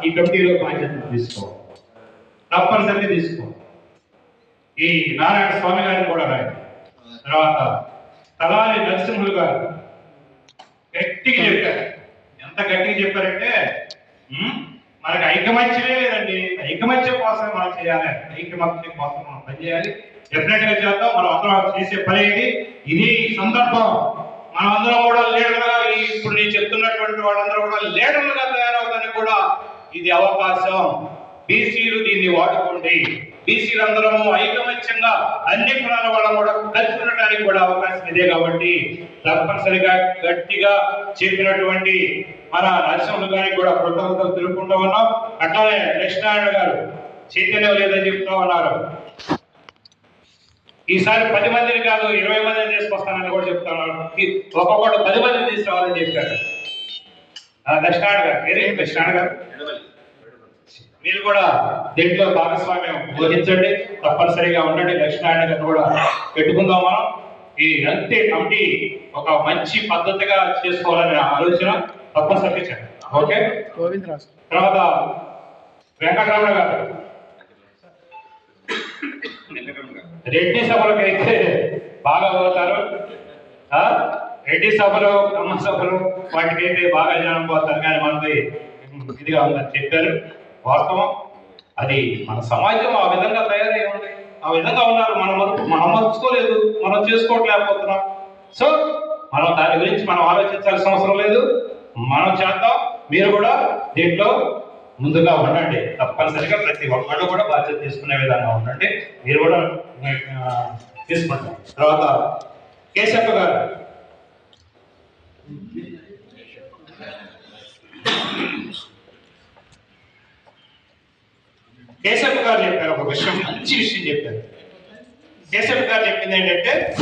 ఈ కమిటీలో బాధ్యత తీసుకో తప్పనిసరిగా తీసుకో ఈ నారాయణ స్వామి గారిని కూడా రాయి తర్వాత తలారి నరసింహులు గారు గట్టిగా చెప్పారు. ఎంత గట్టిగా చెప్పారంటే ఉమ్, మనకి ఐకమత్యమే లేదండి. ఐకమత్యం కోసం మనం చేయాలి. ఐకమత్యం కోసం మనం పనిచేయాలి డెఫినెట్గా చేద్దాం. మనం అందరం చేసే పని ఇది ఇది సందర్భం. మనం అందరం కూడా లీడర్గా ఇప్పుడు నేను చెప్తున్నటువంటి వాళ్ళందరూ కూడా లీడర్లుగా తయారవుతానికి కూడా ఇది అవకాశం. బీసీలు దీన్ని వాడుకోండి. బీసీలు అందరము ఐకమత్యంగా అన్ని కులాల వాళ్ళం కూడా కలిసి ఉండడానికి కూడా అవకాశం ఇదే కాబట్టి తప్పనిసరిగా గట్టిగా చెప్పినటువంటి మన నరసింహుడు గారికి కూడా కృతజ్ఞతలు తెలుపుకుంటూ ఉన్నాం. అట్లానే లక్ష్మీనారాయణ గారు చైతన్యం లేదని చెప్తా ఉన్నారు. ఈసారి పది మందిని కాదు ఇరవై మందిని తీసుకొస్తానని కూడా చెప్తున్నాను ఒక్కొక్కటి పది మందిని తీసుకురావాలని చెప్పారు. ఆ, లక్ష్మీనారాయణ గారు వేరే లక్ష్మీనారాయణ గారు? మీరు కూడా దీంట్లో భాగస్వామ్యం బోధించండి తప్పనిసరిగా ఉండండి. లక్ష్మీనారాయణ గారిని కూడా పెట్టుకుందాం మనం. ఈ అంతే కమిటీ ఒక మంచి పద్ధతిగా చేసుకోవాలనే ఆలోచన తప్పనిసరిగా చేయండి. ఓకే? గోవిందరాజు తర్వాత వెంకటరమణ గారు. రెడ్డి సభలకు అయితే బాగా పోతారు. రెడ్డి సభలు బ్రహ్మ సభలు వాటికైతే బాగా జనం పోతారు. కానీ మనది ఇదిగా ఉందని చెప్పారు. వాస్తవం. అది మన సమాజం ఆ విధంగా తయారై ఉంది ఆ విధంగా ఉన్నారు. మనం మనం మర్చుకోలేదు మనం చేసుకోవట్లేకపోతున్నాం. సో మనం దాని గురించి మనం ఆలోచించాల్సిన అవసరం లేదు. మనం చేద్దాం. మీరు కూడా దీంట్లో ముందుగా ఉండండి. తప్పనిసరిగా ప్రతి ఒక్కళ్ళు కూడా బాధ్యత తీసుకునే విధంగా ఉండండి. మీరు కూడా తీసుకుంటాం తర్వాత కేశప్ప గారు. కేశవ్ గారు చెప్పారు ఒక విషయం మంచి విషయం చెప్పారు. కేశవ్ గారు చెప్పింది ఏంటంటే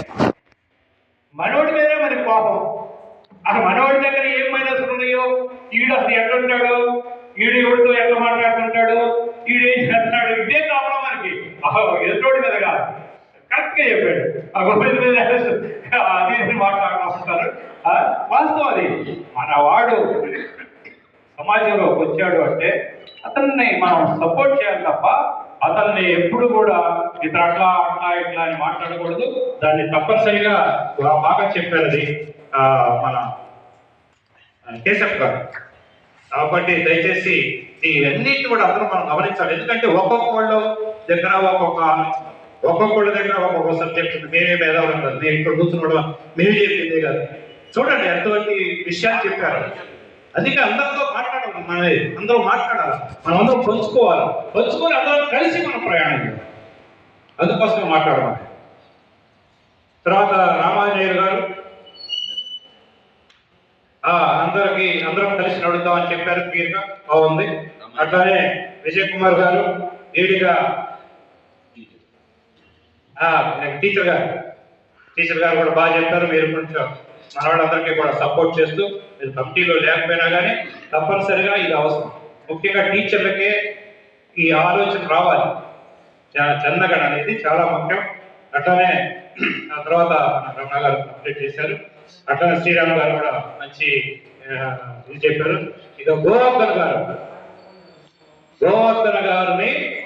మనోడి మీదే మరి కోపం. అసలు మనోడి దగ్గర ఏం మైనస్ ఉన్నాయో? ఈడు అసలు ఎట్లుంటాడు ఈడు ఎవరితో ఎట్లా మాట్లాడుతుంటాడు? ఈడు ఏం చేస్తున్నాడు? ఇదే కావడం మనకి. అహో ఎదుటోడి మీద కాదు. కరెక్ట్గా చెప్పాడు. ఆ గొప్ప మీద అది ఇది మాట్లాడుకుంటారు వాస్తవం అది. మన వాడు సమాజంలోకి వచ్చాడు అంటే అతన్ని మనం సపోర్ట్ చేయాలి తప్ప అతన్ని ఎప్పుడు కూడా ఇతర అట్లా అట్లా ఇట్లా అని మాట్లాడకూడదు. దాన్ని తప్పనిసరిగా బాగా చెప్పారది ఆ, మన కేశవ్ గారు. కాబట్టి దయచేసి ఇవన్నిటి కూడా అందరూ మనం గమనించాలి. ఎందుకంటే ఒక్కొక్కళ్ళు దగ్గర ఒక్కొక్క ఒక్కొక్కళ్ళ దగ్గర ఒక్కొక్క సబ్జెక్ట్ మేమే మేధావులు ఉంటారు నేను ఇక్కడ కూడా మీరు చెప్పిందే కాదు. చూడండి ఎంతమంది విషయాలు చెప్పారు. అందుకే అందరితో మాట్లాడాలి మనది అందరూ మాట్లాడాలి. మనం అందరం పంచుకోవాలి. పంచుకొని అందరం కలిసి మనం ప్రయాణం చేయాలి. అందుకోసమే మాట్లాడమని తర్వాత రామాంజనేయులు గారు అందరికి అందరం కలిసి నడుద్దామని చెప్పారు. క్లియర్గా బాగుంది. అట్లానే విజయ్ కుమార్ గారు ఏడిగా ఆ టీచర్ గారు టీచర్ గారు కూడా బాగా చెప్పారు. మీరు కొంచెం మనవాళ్ళందరికీ కూడా సపోర్ట్ చేస్తూ మీరు కమిటీలో లేకపోయినా కానీ తప్పనిసరిగా ఇది అవసరం. ముఖ్యంగా టీచర్లకే ఈ ఆలోచన రావాలి. చా- చందగడ అనేది చాలా ముఖ్యం. అట్లానే ఆ తర్వాత రమణ గారు కంప్లీట్ చేశారు. అట్లానే శ్రీరామ్ గారు కూడా మంచి ఇది చెప్పారు. ఇక గోవర్ధన్ గారు. గోవర్ధన్ గారిని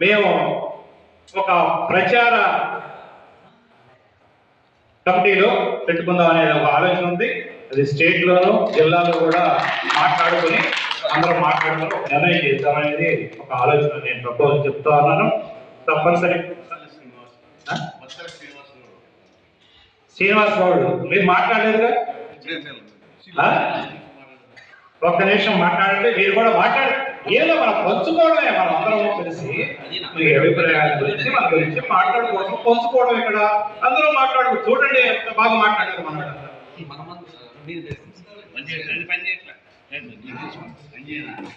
మేము ఒక ప్రచార కమిటీలో పెట్టుకుందాం అనే ఒక ఆలోచన ఉంది. అది స్టేట్ లోను జిల్లాలో కూడా మాట్లాడుకొని అందరం మాట్లాడుకొని ఒక నిర్ణయం చేద్దాం అనేది ఒక ఆలోచన నేను ప్రపోజ్ చెప్తా ఉన్నాను. తప్పనిసరి? శ్రీనివాస్ గౌడ్ మీరు మాట్లాడలేదుగా? ఒక్క నిమిషం మాట్లాడండి మీరు కూడా మాట్లాడండి. ఏదో మనం పంచుకోవడమే మనం అందరం కలిసి మీ అభిప్రాయాల గురించి మన గురించి మాట్లాడుకోవడం పంచుకోవడం ఇక్కడ అందరూ మాట్లాడుకో చూడండి ఎంత బాగా మాట్లాడారు మన పని చేయట్లేదు